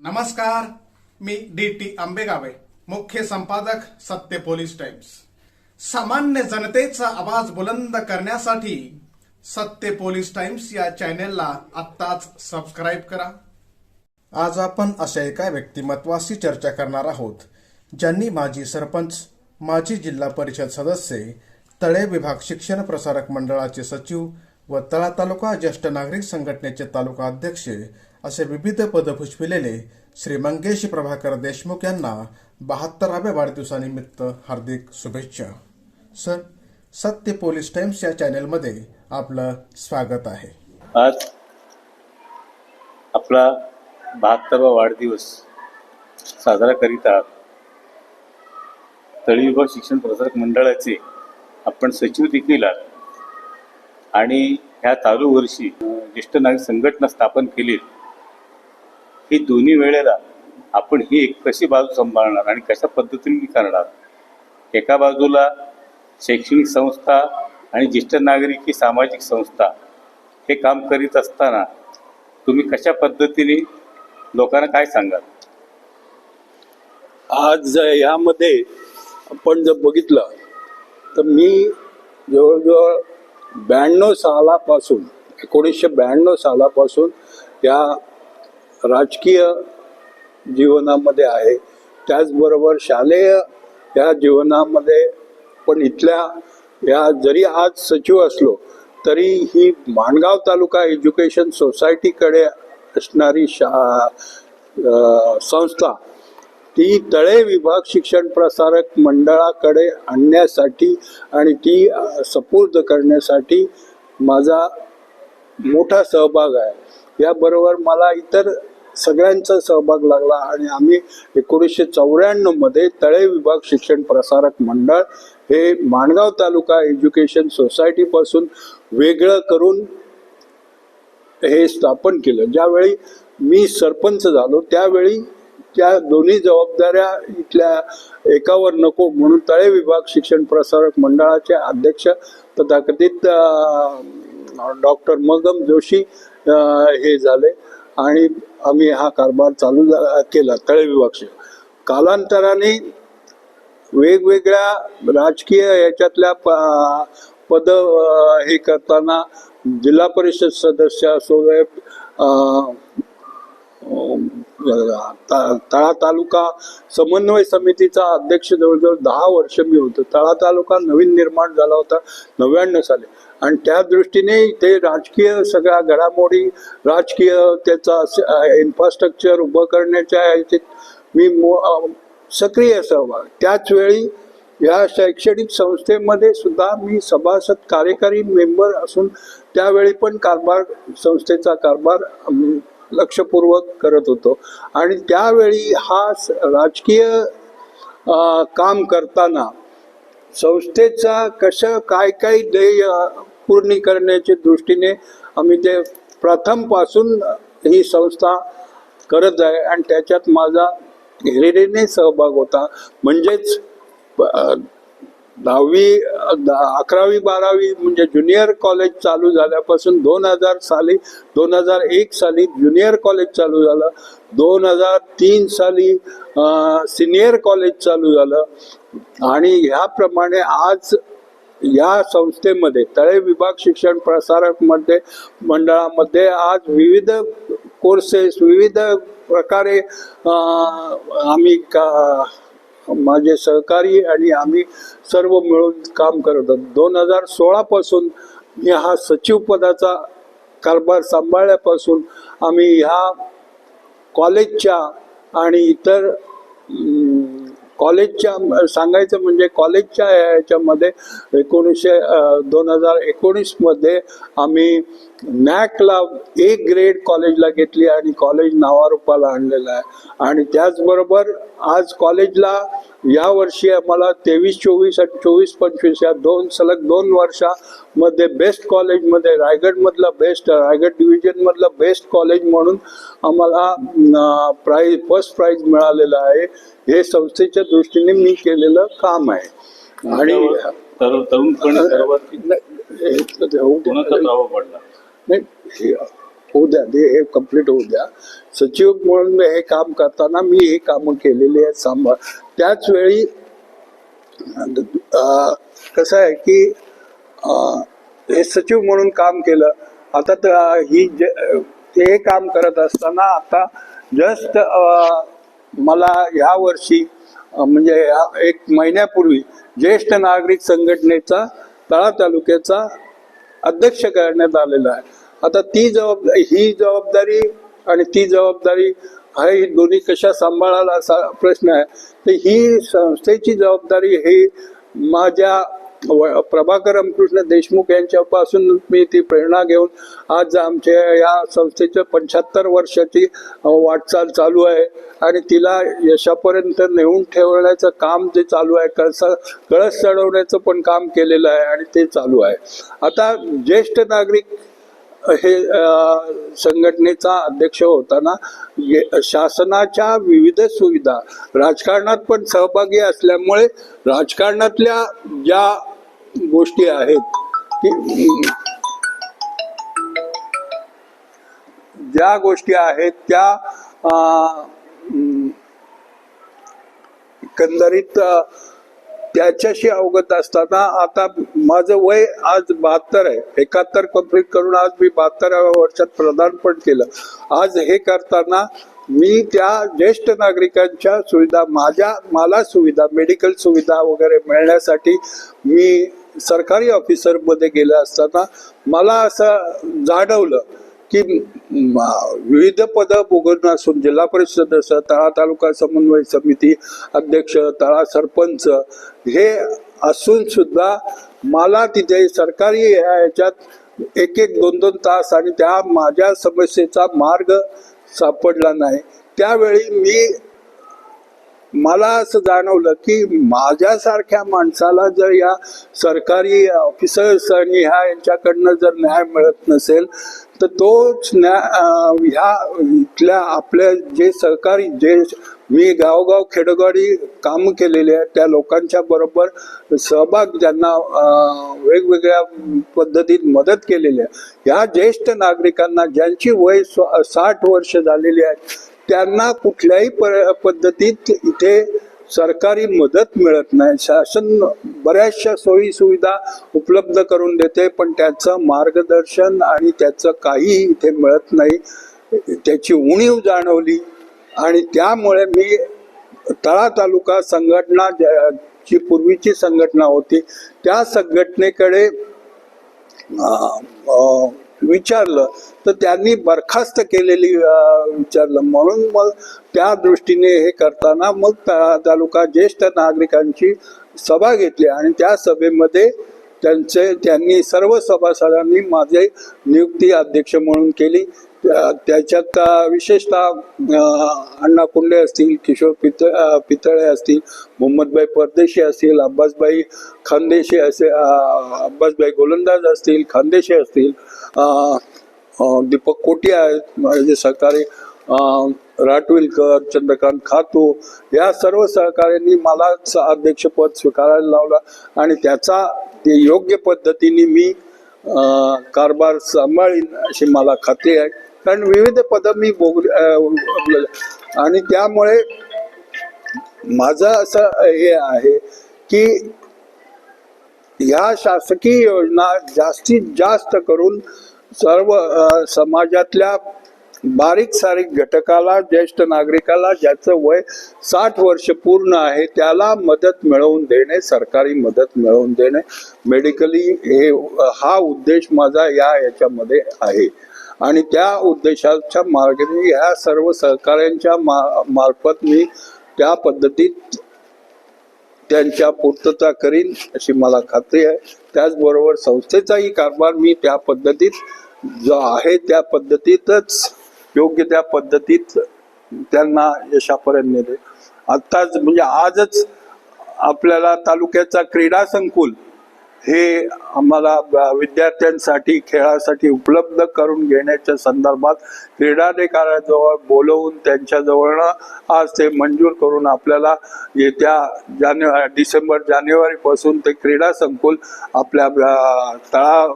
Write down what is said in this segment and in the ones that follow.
नमस्कार मी D T आंबेगावे मुख्य संपादक सत्य पोलीस टाइम्स. सामान्य जनतेचा आवाज बुलंद करण्यासाठी सत्य पोलीस टाइम्स या चॅनेलला आत्ताच सबस्क्राईब करा. आज आपण अशा एका व्यक्तिमत्वाशी चर्चा करणार आहोत ज्यांनी माजी सरपंच माजी जिल्हा परिषद सदस्य तळे विभाग शिक्षण प्रसारक मंडळाचे सचिव व तळा तालुका ज्येष्ठ नागरिक संघटनेचे तालुका अध्यक्ष असे विविध पद भुजविलेले श्री मंगेश प्रभाकर देशमुख यांना बहात्तराव्या वाढदिवसानिमित्त हार्दिक शुभेच्छा. सर सत्य पोलीस टाइम्स या चॅनेलमध्ये आपलं स्वागत आहे. आज आपला बहात्तरावा वाढदिवस साजरा करीत आहात. तळी विभाग शिक्षण प्रसारक मंडळाचे आपण सचिव देखील आहात. आणि ह्या चालू वर्षी ज्येष्ठ नागरिक संघटना स्थापन केली. ही दोन्ही वेळेला आपण ही एक कशी बाजू सांभाळणार आणि कशा पद्धतीने करणार? एका बाजूला शैक्षणिक संस्था आणि ज्येष्ठ नागरिक ही सामाजिक संस्था हे काम करीत असताना तुम्ही कशा पद्धतीने लोकांना काय सांगाल? आज यामध्ये आपण जर बघितलं तर मी जवळजवळ ब्याण्णव सालापासून एकोणीसशे ब्याण्णव सालापासून या राजकीय जीवनामध्ये आहे. त्याचबरोबर शालेय या जीवनामध्ये पण इथल्या या जरी आज सचिव असलो तरी ही माणगाव तालुका एज्युकेशन सोसायटीकडे असणारी शा संस्था ती तळे विभाग शिक्षण प्रसारक मंडळाकडे आणण्यासाठी आणि ती सपूर्द करण्यासाठी माझा मोठा सहभाग आहे. याबरोबर मला इतर सगळ्यांचा सहभाग लागला आणि आम्ही एकोणीसशे चौऱ्याण्णवमध्ये तळे विभाग शिक्षण प्रसारक मंडळ हे माणगाव तालुका एज्युकेशन सोसायटीपासून वेगळं करून हे स्थापन केलं. ज्यावेळी मी सरपंच झालो त्यावेळी त्या दोन्ही जबाबदाऱ्या इथल्या एकावर नको म्हणून तळे विभाग शिक्षण प्रसारक मंडळाचे अध्यक्ष तथाकथित डॉक्टर मगम जोशी हे झाले. आणि आम्ही हा कारभार चालू केला तळे विभाग कालांतराने वेगवेगळ्या राजकीय याच्यातल्या प- पद हे करताना जिल्हा परिषद सदस्य असो तळा तालुका समन्वय समितीचा अध्यक्ष जवळजवळ दहा वर्ष मी होतो. तळा तालुका नवीन निर्माण झाला होता नव्याण्णव साली. आणि त्या दृष्टीने ते राजकीय सगळ्या घडामोडी राजकीय त्याचा इन्फ्रास्ट्रक्चर उभं करण्याच्या मी मो- सक्रिय सहभाग त्याच वेळी या शैक्षणिक संस्थेमध्ये सुद्धा मी सभासद कार्यकारी मेंबर असून त्यावेळी पण कारभार संस्थेचा कारभार लक्षपूर्वक करत होतो. आणि त्यावेळी हा स- राजकीय काम करताना संस्थेचा कसं काय काय ध्येय पूर्ण करण्याच्या दृष्टीने आम्ही ते प्रथमपासून ही संस्था करत आहे आणि त्याच्यात माझा हिरिरीने सहभाग होता. म्हणजेच दहावी द- अकरावी बारावी म्हणजे ज्युनियर कॉलेज चालू झाल्यापासून दोन हजार साली दोन हजार एक साली ज्युनियर कॉलेज चालू झालं. दोन हजार तीन साली सिनियर कॉलेज चालू झालं. आणि ह्याप्रमाणे आज या संस्थेमध्ये तळे विभाग शिक्षण प्रसारकमध्ये मंडळामध्ये आज विविध कोर्सेस विविध प्रकारे आम्ही का माझे सहकारी आणि आम्ही सर्व मिळून काम करत आहोत दोन हजार सोळापासून मी हा सचिव पदाचा कारभार सांभाळल्यापासून आम्ही ह्या कॉलेजच्या आणि इतर कॉलेजच्या सांगायचं म्हणजे कॉलेजच्या याच्यामध्ये एकोणीसशे दोन हजार एकोणीसमध्ये आम्ही नॅकला एक ग्रेड कॉलेजला घेतली आणि कॉलेज नावारूपाला आणलेलं आहे. आणि त्याचबरोबर आज कॉलेजला या वर्षी आम्हाला तेवीस चोवीस आणि चोवीस पंचवीस या दोन सलग दोन वर्षामध्ये बेस्ट कॉलेजमध्ये रायगडमधलं बेस्ट रायगड डिव्हिजनमधलं बेस्ट कॉलेज म्हणून आम्हाला प्राईज फर्स्ट प्राईज मिळालेलं आहे. हे संस्थेच्या दृष्टीने मी केलेलं काम आहे. आणि तरुण तरुणपणी सर्वात नाही, हे होऊ द्या ते हे कंप्लीट होऊ द्या. सचिव म्हणून हे काम करताना मी हे कामं केलेली आहेत सांभाळ. त्याच वेळी कसं आहे की हे सचिव म्हणून काम केलं. आता तर ही जे ते काम करत असताना आता जस्ट मला ह्या वर्षी म्हणजे एक महिन्यापूर्वी ज्येष्ठ नागरिक संघटनेचा तळा तालुक्याचा अध्यक्ष करण्यात आलेला आहे. आता ती जबाबदारी ही जबाबदारी आणि ती जबाबदारी आहे ही दोन्ही कशा सांभाळायला असा प्रश्न आहे. तर ही संस्थेची जबाबदारी ही माझ्या प्रभाकर रामकृष्ण देशमुख यांच्यापासून मी ती प्रेरणा घेऊन आज आमच्या या संस्थेच्या पंच्याहत्तर वर्षाची वाटचाल चालू आहे. आणि तिला यशापर्यंत नेऊन ठेवण्याचं काम जे चालू आहे कळस कळस चढवण्याचं पण काम केलेलं आहे आणि ते चालू आहे. आता ज्येष्ठ नागरिक हे संघटनेचा अध्यक्ष होताना शासनाच्या विविध सुविधा राजकारणात पण सहभागी असल्यामुळे राजकारणातल्या ज्या गोष्टी आहेत की ज्या गोष्टी आहेत त्या अ, एकंदरीत त्याच्याशी अवगत असताना आता माझं वय आज बहात्तर आहे. एकाहत्तर कंप्लीट करून आज मी बहात्तराव्या वर्षात प्रधानपण केलं. आज हे करताना मी त्या ज्येष्ठ नागरिकांच्या सुविधा माझ्या मला सुविधा मेडिकल सुविधा वगैरे मिळण्यासाठी मी सरकारी ऑफिसरमध्ये गेलं असताना मला असं जाणवलं की विविध पद भोगून असून जिल्हा परिषद सदस्य तळा तालुका समन्वय समिती अध्यक्ष तळा सरपंच हे असून सुद्धा मला तिथे सरकारी याच्यात एक एक दोन दोन तास आणि त्या माझ्या समस्येचा मार्ग सापडला नाही. त्यावेळी मी मला असं जाणवलं की माझ्यासारख्या माणसाला जर या सरकारी ऑफिसर्स आणि ह्या यांच्याकडनं जर न्याय मिळत नसेल तर तोच न्या ह्या इथल्या आपल्या जे सहकारी जे मी गावगाव खेडोगाडी काम केलेले आहेत त्या लोकांच्या बरोबर सहभाग ज्यांना वेगवेगळ्या पद्धतीत मदत केलेली आहे. ह्या ज्येष्ठ नागरिकांना ज्यांची वय साठ वर्ष झालेली आहेत त्यांना कुठल्याही प- पद्धतीत इथे सरकारी मदत मिळत नाही. शासन बऱ्याचशा सोयी सुविधा उपलब्ध करून देते पण त्याचं मार्गदर्शन आणि त्याचं काही इथे मिळत नाही. त्याची उणीव जाणवली आणि त्यामुळे मी तळा तालुका संघटना ज्या- जी पूर्वीची संघटना होती त्या संघटनेकडे विचारलं तर त्यांनी बरखास्त केलेली विचारलं. म्हणून मग त्या दृष्टीने हे करताना मग तालुका ज्येष्ठ नागरिकांची सभा घेतली आणि त्या सभेमध्ये त्यांचे त्यांनी सर्व सभासदांनी माझे नियुक्ती अध्यक्ष म्हणून केली. त्याच्यात विशेषतः अण्णा कुंडे असतील किशोर पित पितळे असतील मोहम्मदबाई परदेशी असतील अब्बासबाई खानदेशी असे अब्बासबाई गोलंदाज असतील खानदेशी असतील दीपक कोटी आहेत म्हणजे सहकारी राटविलकर चंद्रकांत खातू या सर्व सहकाऱ्यांनी मला स- अध्यक्षपद स्वीकारायला लावलं आणि त्याचा ते योग्य पद्धतीने मी कारभार सांभाळीन अशी मला खात्री आहे. कारण विविध पदं मी भोगले आणि त्यामुळे माझं असं हे आहे की ह्या शासकीय योजना जास्तीत जास्त करून सर्व समाजातल्या बारीक सारीक घटकाला ज्येष्ठ नागरिकाला ज्याचं वय साठ वर्ष पूर्ण आहे त्याला मदत मिळवून देणे सरकारी मदत मिळवून देणे मेडिकली हे हा उद्देश माझा या याच्यामध्ये आहे. आणि त्या उद्देशाच्या मार्गाने ह्या सर्व सहकाऱ्यांच्या मा मार्फत मी त्या पद्धतीत त्यांच्या पूर्तता करीन अशी मला खात्री आहे. त्याचबरोबर संस्थेचाही कारभार मी त्या पद्धतीत जो आहे त्या पद्धतीतच योग्य त्या पद्धतीत त्यांना यशापर्यंत नेले आत्ताच म्हणजे आजच आपल्याला तालुक्याचा क्रीडा संकुल हे आम्हाला ब- विद्यार्थ्यांसाठी खेळासाठी उपलब्ध करून घेण्याच्या संदर्भात क्रीडाधिकाऱ्याजवळ बोलवून त्यांच्याजवळनं आज ते मंजूर करून आपल्याला येत्या जानेवारी डिसेंबर जानेवारीपासून ते क्रीडा संकुल आपल्या तळा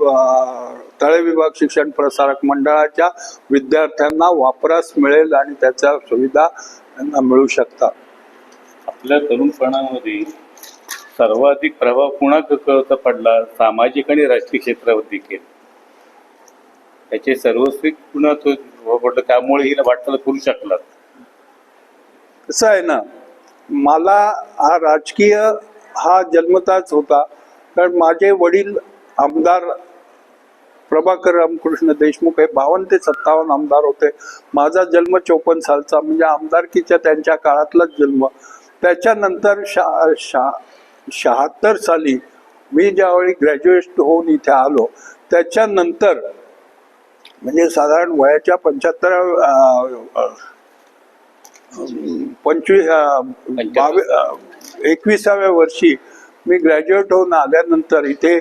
तळे विभाग शिक्षण प्रसारक मंडळाच्या विद्यार्थ्यांना वापरास मिळेल आणि त्याच्या सुविधा त्यांना मिळू शकतात. आपल्या तरुणपणामध्ये सर्वाधिक प्रभाव कुणाकडचा पडला? सामाजिक आणि राजकीय क्षेत्रावर देखील त्याचे सर्वस्वी पुन्हा तो पडलं? त्यामुळे हिला वाटचाल करू शकलात. कसं आहे ना मला हा राजकीय हा जन्मताच होता. कारण माझे वडील आमदार प्रभाकर रामकृष्ण देशमुख हे बावन्न ते सत्तावन्न आमदार होते. माझा जन्म चोपन्न सालचा म्हणजे आमदारकीच्या त्यांच्या काळातलाच जन्म. त्याच्यानंतर शा शा शहात्तर साली मी ज्यावेळी ग्रॅज्युएट होऊन इथे आलो त्याच्यानंतर म्हणजे साधारण वयाच्या पंच्याहत्तर पंचवीस बावी एकविसाव्या वर्षी मी ग्रॅज्युएट होऊन आल्यानंतर इथे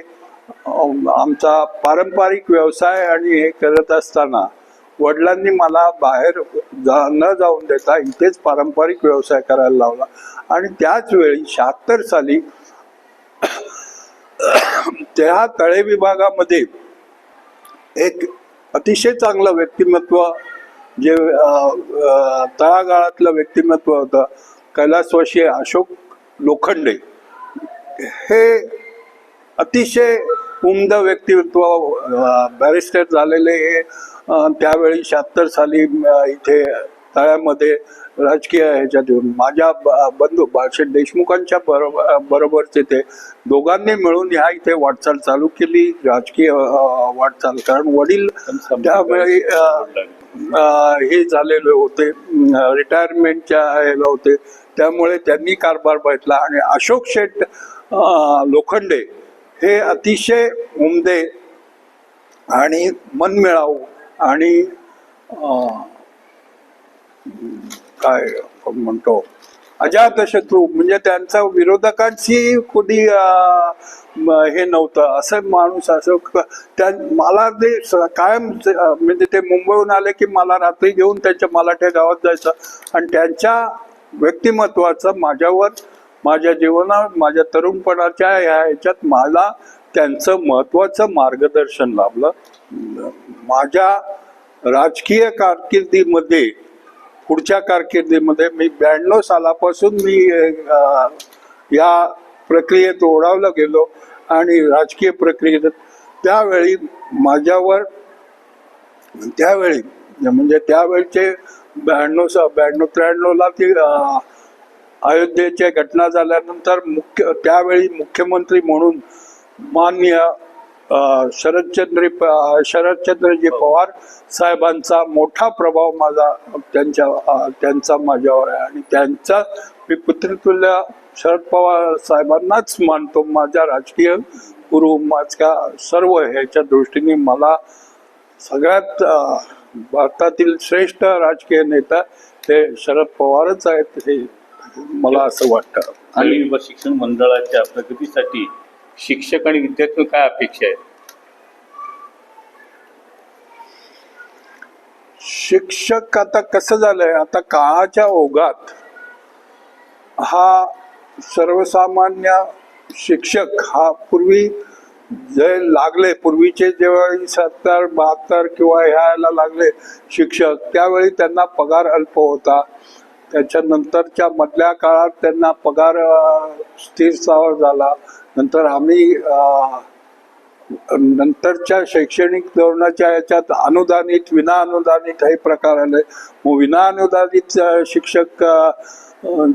आमचा पारंपरिक व्यवसाय आणि हे करत असताना वडिलांनी मला बाहेर जा न जाऊन देता इथेच पारंपरिक व्यवसाय करायला लावला. आणि त्याच वेळी शहात्तर साली त्या तळे विभागामध्ये एक अतिशय चांगलं व्यक्तिमत्व जे तळागाळातलं व्यक्तिमत्व होतं कैलासवाशी अशोक लोखंडे. हे अतिशय उमद व्यक्तिमत्व बॅरिस्टर झालेले हे त्यावेळी शहात्तर साली इथे तळ्यामध्ये राजकीय ह्याच्यात येऊन माझ्या ब- बंधू बाळशेठ देशमुखांच्या बरोबर बरोबरचे ते दोघांनी मिळून ह्या इथे वाटचाल चालू केली राजकीय वाटचाल. कारण वडील त्यावेळी हे झालेले होते रिटायरमेंटच्या ह्याला होते. त्यामुळे त्यांनी कारभार बघितला आणि अशोक शेठ लोखंडे हे अतिशय उमदे आणि मनमिळाऊ आणि काय म्हणतो अजातशत्रू म्हणजे त्यांचा विरोधकांशी कोणी हे नव्हतं. असं माणूस असं त्या मला ते कायम म्हणजे ते मुंबईहून आले की मला रात्री घेऊन त्यांच्या मलाठ्या गावात जायचं. आणि त्यांच्या व्यक्तिमत्वाचं माझ्यावर माझ्या जीवनात माझ्या तरुणपणाच्या ह्या ह्याच्यात मला त्यांचं महत्वाचं मार्गदर्शन लाभलं. माझ्या राजकीय कारकिर्दीमध्ये पुढच्या कारकिर्दीमध्ये मी ब्याण्णव सालापासून मी या प्रक्रियेत ओढावलं गेलो आणि राजकीय प्रक्रियेत. त्यावेळी माझ्यावर त्यावेळी म्हणजे त्यावेळचे ब्याण्णव सा ब्याण्णव त्र्याण्णवला ती अयोध्येच्या घटना झाल्यानंतर मुख्य त्यावेळी मुख्यमंत्री म्हणून मान्य शरदचंद्र शरदचंद्रजी पवार साहेबांचा मोठा प्रभाव माझा त्यांच्या त्यांचा माझ्यावर आहे. आणि त्यांचा मी पुत्रतुल्य शरद पवार साहेबांनाच मानतो. माझ्या राजकीय गुरु माझ्या सर्व ह्याच्या दृष्टीने मला सगळ्यात भारतातील श्रेष्ठ राजकीय नेता हे शरद पवारच आहेत हे मला असं वाटतं. आणि शिक्षण मंडळाच्या प्रगतीसाठी शिक्षक आणि विद्यार्थी काय अपेक्षा आहे शिक्षक आता कसं झालंय आता काळाच्या ओघात हा सर्वसामान्य शिक्षक हा पूर्वी जे लागले पूर्वीचे जेव्हा सत्तर बहात्तर किंवा ह्याला लागले शिक्षक त्यावेळी त्यांना पगार अल्प होता. त्याच्यानंतरच्या मधल्या काळात त्यांना पगार स्थिर झाला. नंतर आम्ही नंतरच्या शैक्षणिक धोरणाच्या याच्यात अनुदानित विना अनुदानित हे प्रकार आले. मग विना अनुदानित शिक्षक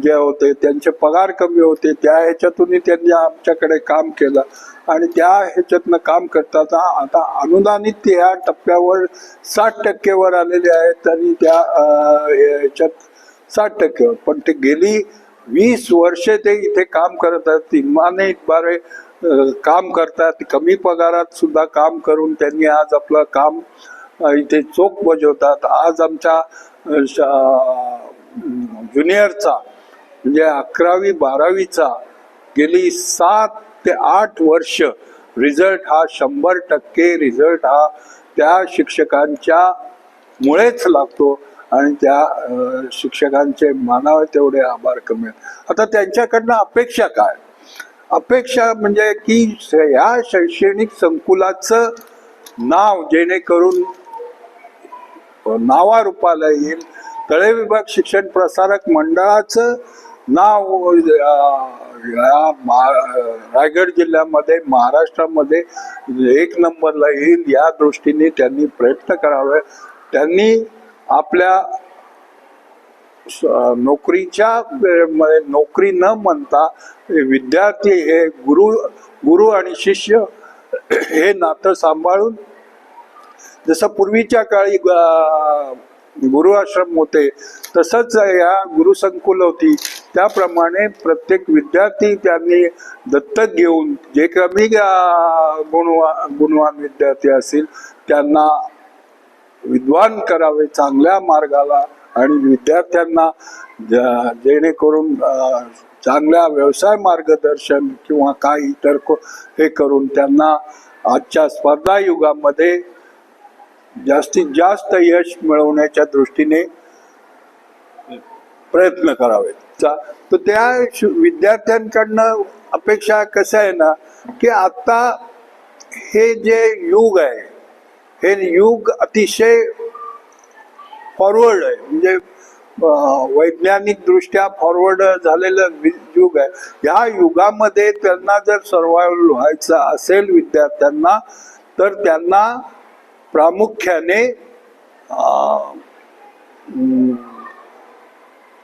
जे होते त्यांचे पगार कमी होते. त्या ह्याच्यातूनही त्यांनी आमच्याकडे काम केलं. आणि त्या ह्याच्यातनं काम करताना आता अनुदानित ह्या टप्प्यावर साठ टक्केवर आलेले आहेत आणि त्या ह्याच्यात साठ टक्केवर पण ते गेली वीस वर्षे ते इथे काम करत आहेत इमाने बारे काम करतात. कमी पगारात सुद्धा काम करून त्यांनी आज आपलं काम इथे चोख बजावतात. आज आमच्या ज्युनियरचा म्हणजे अकरावी बारावीचा गेली सात ते आठ वर्ष रिझल्ट हा शंभर टक्के रिझल्ट हा त्या शिक्षकांच्या मुळेच लागतो. आणि त्या शिक्षकांचे मानावे तेवढे आभार कमी आता त्यांच्याकडनं अपेक्षा काय? अपेक्षा म्हणजे की या शैक्षणिक संकुलाचं नाव जेणेकरून नावारूपाला येईल. तळे विभाग शिक्षण प्रसारक मंडळाचं नाव या मा- रायगड जिल्ह्यामध्ये महाराष्ट्रामध्ये एक नंबरला येईल. या दृष्टीने त्यांनी प्रयत्न करावे. त्यांनी आपल्या नोकरीच्या नोकरी न म्हणता विद्यार्थी हे गुरु गुरु आणि शिष्य हे नातं सांभाळून जसं पूर्वीच्या काळी गुरु आश्रम होते तसंच या गुरुसंकुल होती. त्याप्रमाणे प्रत्येक विद्यार्थी त्यांनी दत्तक घेऊन जे कमी गुणवा गुणवान विद्यार्थी असतील त्यांना विद्वान करावे चांगल्या मार्गाला आणि विद्यार्थ्यांना जेणेकरून चांगल्या व्यवसाय मार्गदर्शन किंवा काही इतर को- हे करून त्यांना आजच्या स्पर्धा युगामध्ये जास्तीत जास्त यश मिळवण्याच्या दृष्टीने प्रयत्न करावेत. चा- तर त्या विद्यार्थ्यांकडनं अपेक्षा कसं आहे ना की आता हे जे युग आहे हे युग अतिशय फॉरवर्ड आहे. म्हणजे वैज्ञानिक दृष्ट्या फॉरवर्ड झालेलं युग आहे. ह्या युगामध्ये त्यांना जर सर्वायवल व्हायचं असेल विद्यार्थ्यांना तर त्यांना प्रामुख्याने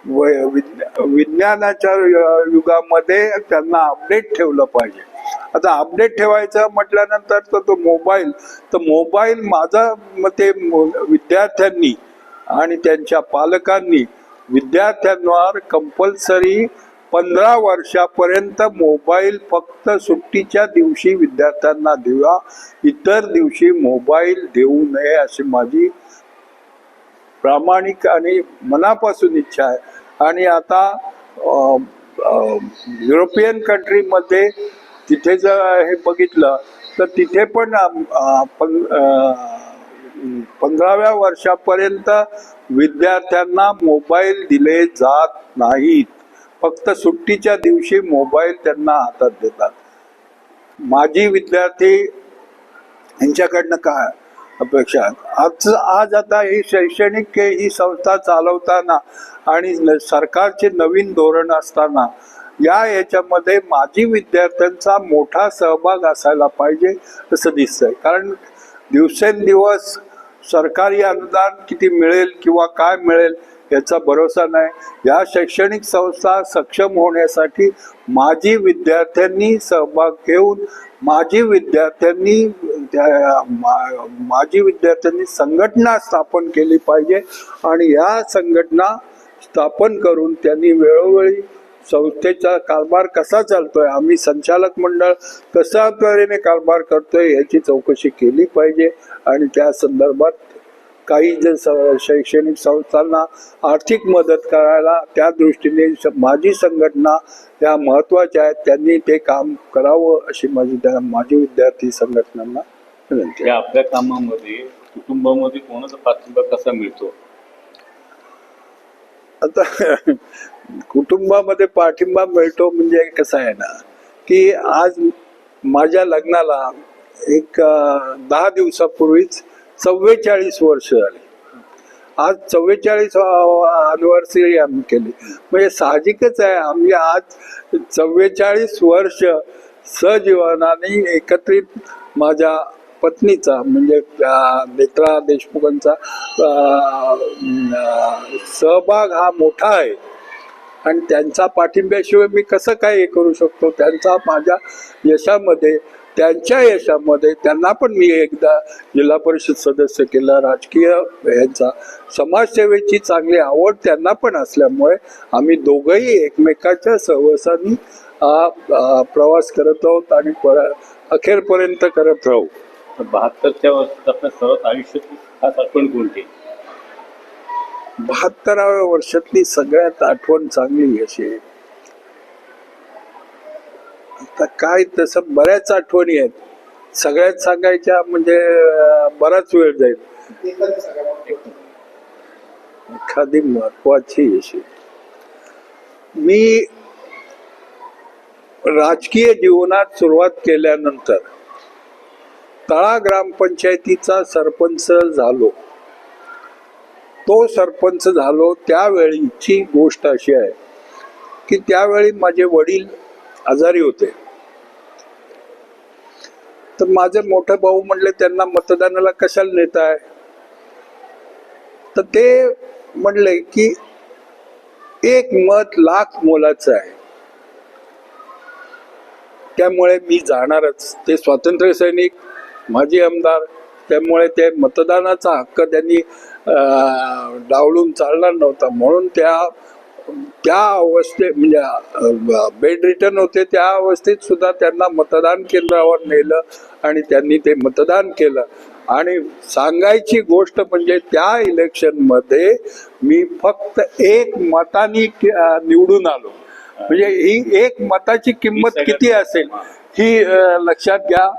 विज्ञ- विज्ञानाच्या युगामध्ये त्यांना अपडेट ठेवलं पाहिजे. आता अपडेट ठेवायचं म्हटल्यानंतर तर तो मोबाईल तर मोबाईल माझा मते विद्यार्थ्यांनी आणि त्यांच्या पालकांनी विद्यार्थ्यांवर कंपल्सरी पंधरा वर्षापर्यंत मोबाईल फक्त सुट्टीच्या दिवशी विद्यार्थ्यांना देवा इतर दिवशी मोबाईल देऊ नये अशी माझी प्रामाणिक आणि मनापासून इच्छा आहे. आणि आता युरोपियन कंट्रीमध्ये तिथे जर हे बघितलं तर तिथे पण पं- पंधराव्या वर्षापर्यंत विद्यार्थ्यांना मोबाईल दिले जात नाहीत. फक्त सुट्टीच्या दिवशी मोबाईल त्यांना हातात देतात. माजी विद्यार्थी यांच्याकडनं काय अपेक्षा? आज आज आता ही शैक्षणिक ही संस्था चालवताना आणि सरकारचे नवीन धोरण असताना या याच्यामध्ये माजी विद्यार्थ्यांचा मोठा सहभाग असायला पाहिजे असं दिसतंय. कारण दिवसेंदिवस सरकारी अनुदान किती मिळेल किंवा काय मिळेल याचा भरोसा नाही. या शैक्षणिक संस्था सक्षम होण्यासाठी माजी विद्यार्थ्यांनी सहभाग घेऊन माजी विद्यार्थ्यांनी त्या- मा- माजी विद्यार्थ्यांनी संघटना स्थापन केली पाहिजे आणि या संघटना स्थापन करून त्यांनी वेळोवेळी संस्थेचा कारभार कसा चालतोय? आम्ही संचालक मंडळ कशा तऱ्हेने कारभार करतोय याची चौकशी केली पाहिजे. आणि त्या संदर्भात काही जे शैक्षणिक संस्थांना आर्थिक मदत करायला त्या दृष्टीने माझी संघटना त्या महत्त्वाच्या आहेत. त्यांनी ते काम करावं अशी माझी माजी विद्यार्थी संघटनांना विनंती आहे. या आपल्या कामामध्ये कुटुंबामध्ये कोणाचा पाठिंबा कसा मिळतो? आता कुटुंबामध्ये पाठिंबा मिळतो म्हणजे कसं आहे ना की आज माझ्या लग्नाला एक दहा दिवसापूर्वीच चव्वेचाळीस वर्ष झाली. आज चव्वेचाळीस अनिव्हर्सरी आम्ही केली. म्हणजे साहजिकच आहे आम्ही आज चव्वेचाळीस वर्ष सहजीवनाने एकत्रित माझ्या पत्नीचा म्हणजे नेत्रा देशमुखांचा सहभाग हा मोठा आहे. आणि त्यांचा पाठिंब्याशिवाय मी कसं काय हे करू शकतो? त्यांचा माझ्या यशामध्ये त्यांच्या यशामध्ये त्यांना पण मी एकदा जिल्हा परिषद सदस्य केला. राजकीय यांचा समाजसेवेची चांगली आवड त्यांना पण असल्यामुळे आम्ही दोघंही एकमेकाच्या सहवासानी प्रवास करत आहोत आणि पर- अखेरपर्यंत करत राहू. बहात्तरच्या वर्षात आपल्या सर्वात आयुष्यातली खास आठवण कोणती? बहात्तराव्या वर्षातली सगळ्यात आठवण चांगली अशी आता काय तसं बऱ्याच आठवणी आहेत. सगळ्यात सांगायच्या म्हणजे बराच वेळ जाईल. एखादी महत्वाची अशी. मी राजकीय जीवनात सुरुवात केल्यानंतर तळा ग्रामपंचायतीचा सरपंच झालो. तो सरपंच झालो त्यावेळीची गोष्ट अशी आहे की त्यावेळी माझे वडील आजारी होते. तर माझे मोठे भाऊ म्हणले त्यांना मतदानाला कशाला नेत आहे तर ते म्हणले की एक मत लाख मोलाचं आहे. त्यामुळे मी जाणारच. ते स्वातंत्र्य सैनिक माजी आमदार त्यामुळे ते मतदानाचा हक्क त्यांनी डावलून चालणार नव्हता. म्हणून त्या त्या अवस्थे म्हणजे बेड रिटर्न होते त्या अवस्थेत सुद्धा त्यांना मतदान केंद्रावर नेलं आणि त्यांनी ते मतदान केलं. आणि सांगायची गोष्ट म्हणजे त्या इलेक्शनमध्ये मी फक्त एक मतानी निवडून आलो. म्हणजे ही एक मताची किंमत किती असेल ही. लक्षात घ्या.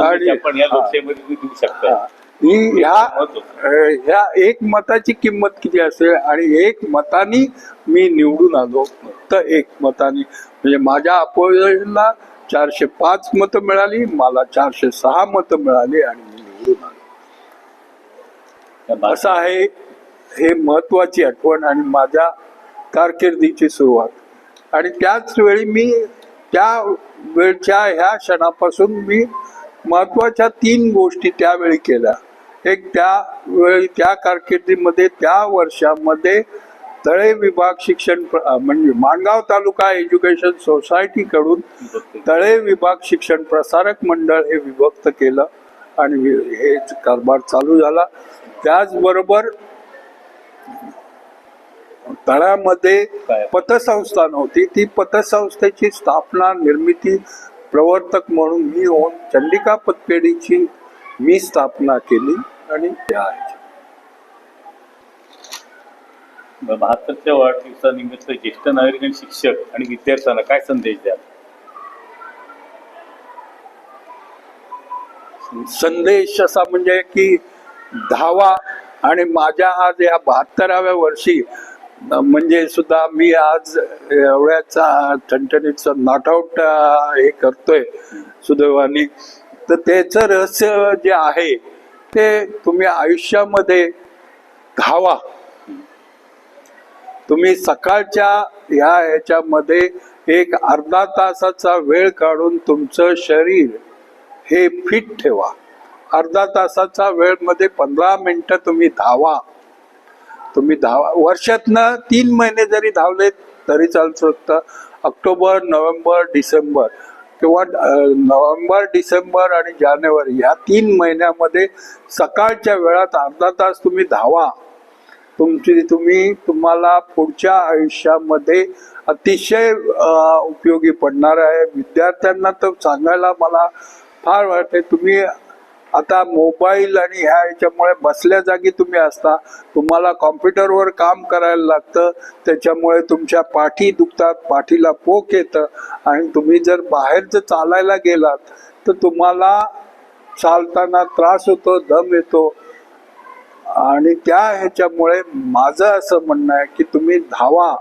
म्हणजे आणि- ही ह्या ह्या एक मताची किंमत किती असेल आणि एक मतानी मी निवडून आलो फक्त एक मतानी. म्हणजे माझ्या अपोजिशनला चारशे पाच मतं मिळाली मला चारशे सहा मतं मिळाली आणि मी निवडून आलो. असं आहे हे महत्वाची आठवण आणि माझ्या कारकिर्दीची सुरुवात. आणि त्याच वेळी मी त्या वेळच्या ह्या क्षणापासून मी महत्त्वाच्या तीन गोष्टी त्यावेळी केल्या. एक त्या वेळी त्या कारकिर्दीमध्ये त्या वर्षामध्ये तळे विभाग शिक्षण म्हणजे माणगाव तालुका एज्युकेशन सोसायटीकडून तळे विभाग शिक्षण प्रसारक मंडळ हे विभक्त केलं आणि हे कारभार चालू झाला. त्याचबरोबर तळ्यामध्ये? पतसंस्था नव्हती. ती पतसंस्थेची स्थापना निर्मिती प्रवर्तक म्हणून मी होऊन चंडिका पतपेढीची मी स्थापना केली. आणि त्या आहेत बहात्तरच्या वाढदिवसानिमित्त ज्येष्ठ नागरिक आणि शिक्षक आणि विद्यार्थ्यांना काय संदेश द्याल? संदेश असा म्हणजे की धावा आणि माझ्या आज या बहात्तराव्या वर्षी म्हणजे सुद्धा मी आज एवढ्याचा ठणठणीचा नॉट आउट हे करतोय सुदैवानी. तर त्याचं रहस्य जे आहे ते तुम्ही आयुष्यामध्ये धावा. तुम्ही सकाळच्या ह्या ह्याच्यामध्ये एक अर्धा तासाचा वेळ काढून तुमचं शरीर हे फिट ठेवा. अर्धा तासाचा वेळमध्ये पंधरा मिनिटं तुम्ही धावा. तुम्ही धावा. वर्षातनं तीन महिने जरी धावले तरी चालू शकतं ऑक्टोबर नोव्हेंबर डिसेंबर किंवा नोव्हेंबर डिसेंबर आणि जानेवारी ह्या तीन महिन्यामध्ये सकाळच्या वेळात अर्धा तास तुम्ही धावा. तुमची तुम्ही तुम्हाला पुढच्या आयुष्यामध्ये अतिशय उपयोगी पडणार आहे. विद्यार्थ्यांना तर सांगायला मला फार वाटते तुम्ही आता मोबाईल आणि ह्या ह्याच्यामुळे बसल्या जागी तुम्ही असता. तुम्हाला कॉम्प्युटरवर काम करायला लागतं. त्याच्यामुळे तुमच्या पाठी दुखतात पाठीला पोक येतं. आणि तुम्ही जर बाहेर जर चालायला गेलात तर तुम्हाला चालताना त्रास होतो दम येतो. आणि त्या ह्याच्यामुळे माझं असं म्हणणं आहे की तुम्ही धावा.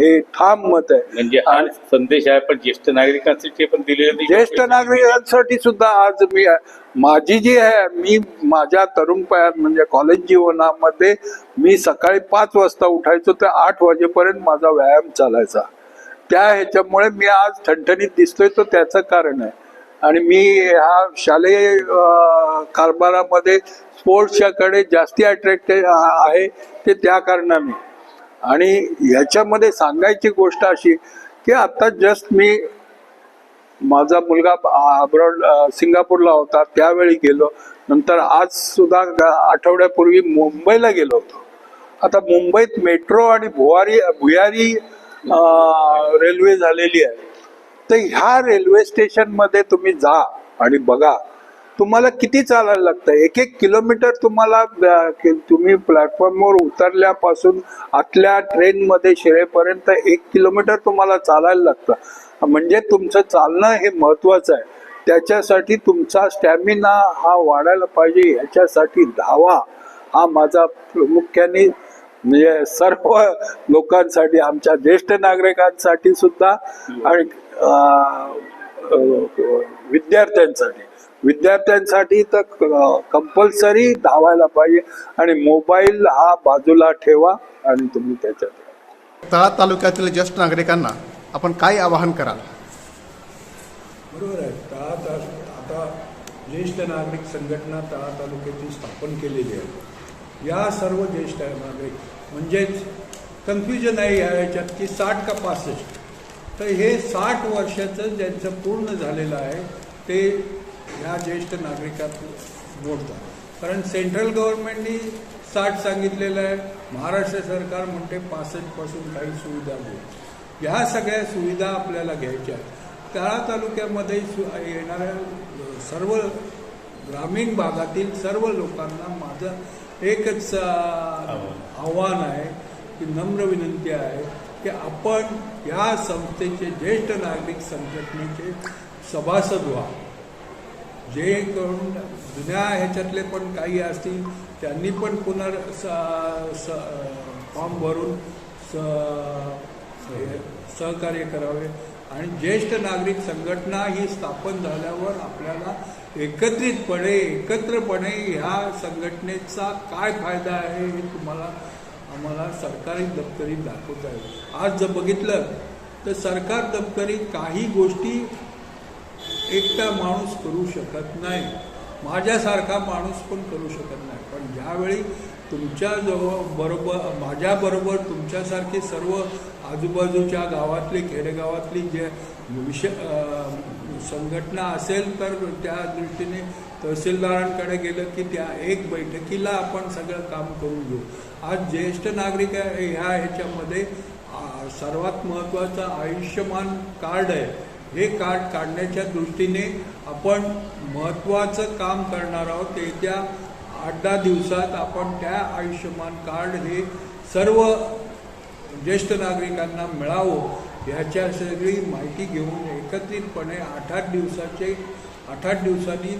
हे ठाम मत आहे. म्हणजे हा संदेश आहे पण ज्येष्ठ नागरिकांसाठी पण दिलेला ज्येष्ठ नागरिकांसाठी सुद्धा आज मी माझी जी आहे मी माझ्या तरुणपयात म्हणजे कॉलेज जीवनामध्ये मी सकाळी पाच वाजता उठायचो तर आठ वाजेपर्यंत माझा व्यायाम चालायचा. त्या ह्याच्यामुळे मी आज ठणठणीत दिसतोय तो त्याचं कारण आहे. आणि मी ह्या शालेय कारभारामध्ये स्पोर्ट्सच्याकडे जास्ती अट्रॅक्टेड आहे ते त्या कारणाने. आणि ह्याच्यामध्ये सांगायची गोष्ट अशी की आता जस्ट मी माझा मुलगा अब्रॉड सिंगापूरला होता त्यावेळी गेलो. नंतर आज सुद्धा आठवड्यापूर्वी मुंबईला गेलो होतो. आता मुंबईत मेट्रो आणि भुवारी भुयारी रेल्वे झालेली आहे. तर ह्या रेल्वे स्टेशनमध्ये तुम्ही जा आणि बघा. तुम्हाला किती चालायला लागतं एक एक किलोमीटर तुम्हाला तुम्ही प्लॅटफॉर्मवर उतरल्यापासून आतल्या ट्रेनमध्ये शिरेपर्यंत एक किलोमीटर तुम्हाला चालायला लागतं. म्हणजे तुमचं चालणं हे महत्त्वाचं आहे. त्याच्यासाठी तुमचा स्टॅमिना हा वाढायला पाहिजे ह्याच्यासाठी धावा हा माझा प्रामुख्याने म्हणजे सर्व लोकांसाठी आमच्या ज्येष्ठ नागरिकांसाठी सुद्धा आणि विद्यार्थ्यांसाठी. विद्यार्थ्यांसाठी तर कंपल्सरी धावायला पाहिजे. आणि मोबाईल हा बाजूला ठेवा आणि तुम्ही त्याच्यात तळा तालुक्यातील ज्येष्ठ नागरिकांना आपण काय आवाहन कराल? बरोबर आहे. तळा ता आता ज्येष्ठ नागरिक संघटना तळा तालुक्याची स्थापन केलेली आहे. या सर्व ज्येष्ठ नागरिक म्हणजेच कन्फ्युजन आहे या याच्यात की साठ का पासष्ट? तर हे साठ वर्षाचं ज्यांचं पूर्ण झालेलं आहे ते ह्या ज्येष्ठ नागरिकात मोडतात कारण सेंट्रल गव्हर्नमेंटनी साठ सांगितलेलं आहे महाराष्ट्र सरकार म्हणते पासष्टपासून काही सुविधा मिळेल ह्या सगळ्या सुविधा आपल्याला घ्यायच्या आहेत. तळा तालुक्यामध्ये सु येणाऱ्या सर्व ग्रामीण भागातील सर्व लोकांना माझं एकच आव्हान आहे की नम्र विनंती आहे की आपण या संस्थेचे ज्येष्ठ नागरिक संघटनेचे सभासद व्हा. जे करून जुन्या ह्याच्यातले पण काही असतील त्यांनी पण पुनर् स- स- फॉर्म भरून स हे सहकार्य करावे. आणि ज्येष्ठ नागरिक संघटना ही स्थापन झाल्यावर आपल्याला एकत्रितपणे एकत्रपणे ह्या संघटनेचा काय फायदा आहे हे तुम्हाला आम्हाला सरकारी दप्तरी दाखवता येईल. आज जर बघितलं तर सरकार दप्तरी काही गोष्टी एकटा माणूस करू शकत नाही. माझ्यासारखा माणूस पण करू शकत नाही. पण ज्यावेळी तुमच्याजवळ बरोबर माझ्याबरोबर तुमच्यासारखे सर्व आजूबाजूच्या गावातली खेडेगावातली जे विष संघटना असेल तर त्या दृष्टीने तहसीलदारांकडे गेलं की त्या एक बैठकीला आपण सगळं काम करून घेऊ. आज ज्येष्ठ नागरिक आहे, ह्या ह्याच्यामध्ये सर्वात महत्त्वाचं आयुष्यमान कार्ड आहे. हे कार्ड काढण्याच्या दृष्टीने आपण महत्त्वाचं काम करणार आहोत. येत्या आठ दहा दिवसात आपण त्या आयुष्यमान कार्ड हे सर्व ज्येष्ठ नागरिकांना मिळावं ह्याच्या सगळी माहिती घेऊन एकत्रितपणे आठ आठ दिवसाचे आठ आठ दिवसांनी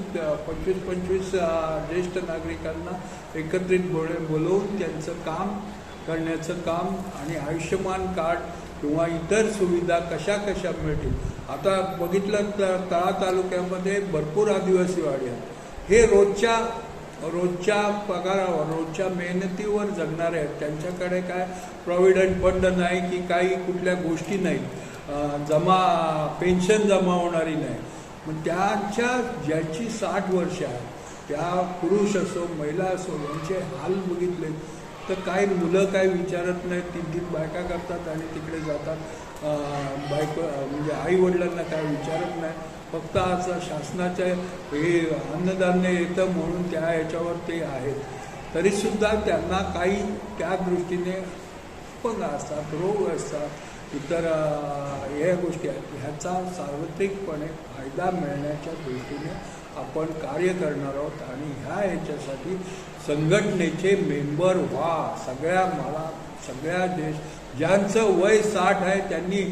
पंचवीस पंचवीस ज्येष्ठ नागरिकांना एकत्रित बोल बोलवून त्यांचं काम करण्याचं काम आणि आयुष्यमान कार्ड किंवा इतर सुविधा कशा कशा मिळतील. आता बघितलं तर तळा तालुक्यामध्ये भरपूर आदिवासी वाडी आहेत. हे रोजच्या रोजच्या पगारावर रोजच्या मेहनतीवर जगणारे आहेत. त्यांच्याकडे काय प्रॉव्हिडंट फंड नाही की काही कुठल्या गोष्टी नाहीत. जमा पेन्शन जमा होणारी नाही. मग त्यांच्या ज्याची साठ वर्ष आहेत त्या पुरुष असो महिला असो यांचे हाल बघितले तर काही मुलं काय विचारत नाहीत तीन तीन बायका करतात आणि तिकडे जातात. बायको म्हणजे आई वडिलांना काय विचारत नाही. फक्त आज शासनाचे हे अन्नधान्य येतं म्हणून त्या ह्याच्यावर ते आहेत. तरीसुद्धा त्यांना काही त्या दृष्टीने अपंग असतात रोग असतात. इतर ह्या गोष्टी आहेत. ह्याचा सार्वत्रिकपणे फायदा मिळण्याच्या दृष्टीने आपण कार्य करणार आहोत आणि ह्या ह्याच्यासाठी संघटनेचे मेंबर व्हा. सगळ्या मला सगळ्या देश ज्यांचं वय साठ आहे त्यांनी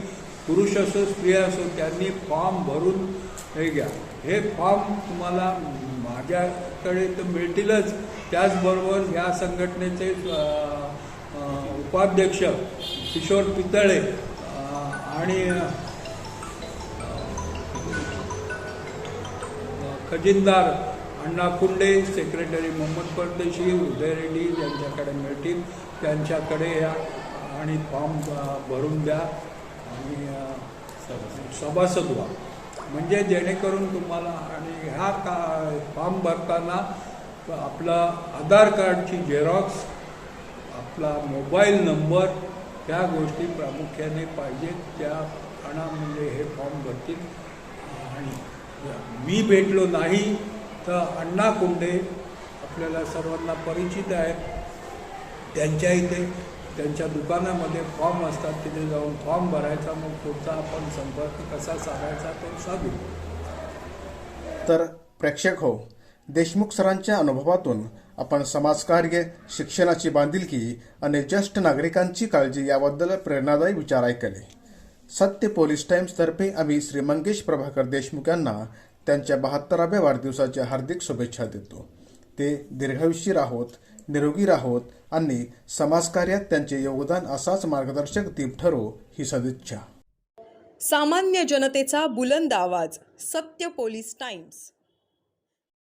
पुरुष असो स्त्री असो त्यांनी फॉर्म भरून हे घ्या. हे फॉर्म तुम्हाला माझ्याकडे तर मिळतीलच. त्याचबरोबर ह्या संघटनेचे उपाध्यक्ष किशोर पितळे आणि खजिनदार अण्णा कुंडे सेक्रेटरी मोहम्मद परदेशी उदय रेड्डी यांच्याकडे मिळतील. त्यांच्याकडे या आणि फॉर्म भरून द्या. आणि सभासद व्हा म्हणजे जेणेकरून तुम्हाला आणि ह्या का फॉर्म भरताना आपला आधार कार्डची झेरॉक्स आपला मोबाईल नंबर ह्या गोष्टी प्रामुख्याने पाहिजेत. त्या आणा म्हणजे हे फॉर्म भरतील. आणि मी भेटलो नाही तर अण्णा कुंडे आपल्याला सर्वांना परिचित आहेत. त्यांच्या इथे त्यांच्या दुकानामध्ये फॉर्म असतात. तिथे जाऊन फॉर्म भरायचा मग पुढचा आपण संपर्क कसा साधायचा तो साधू तर प्रेक्षक हो देशमुख सरांच्या अनुभवातून आपण समाजकार्य शिक्षणाची बांधिलकी आणि ज्येष्ठ नागरिकांची काळजी याबद्दल प्रेरणादायी विचार ऐकले. सत्य पोलीस टाईम्सतर्फे आम्ही श्री मंगेश प्रभाकर देशमुख यांना त्यांच्या बहात्तराव्या वाढदिवसाच्या हार्दिक शुभेच्छा देतो. ते दीर्घायुषी राहोत निरोगी राहोत आणि समाजकार्यात त्यांचे योगदान असाच मार्गदर्शक दीप ठरो ही सदिच्छा. सामान्य जनतेचा बुलंद आवाज सत्य पोलीस टाइम्स.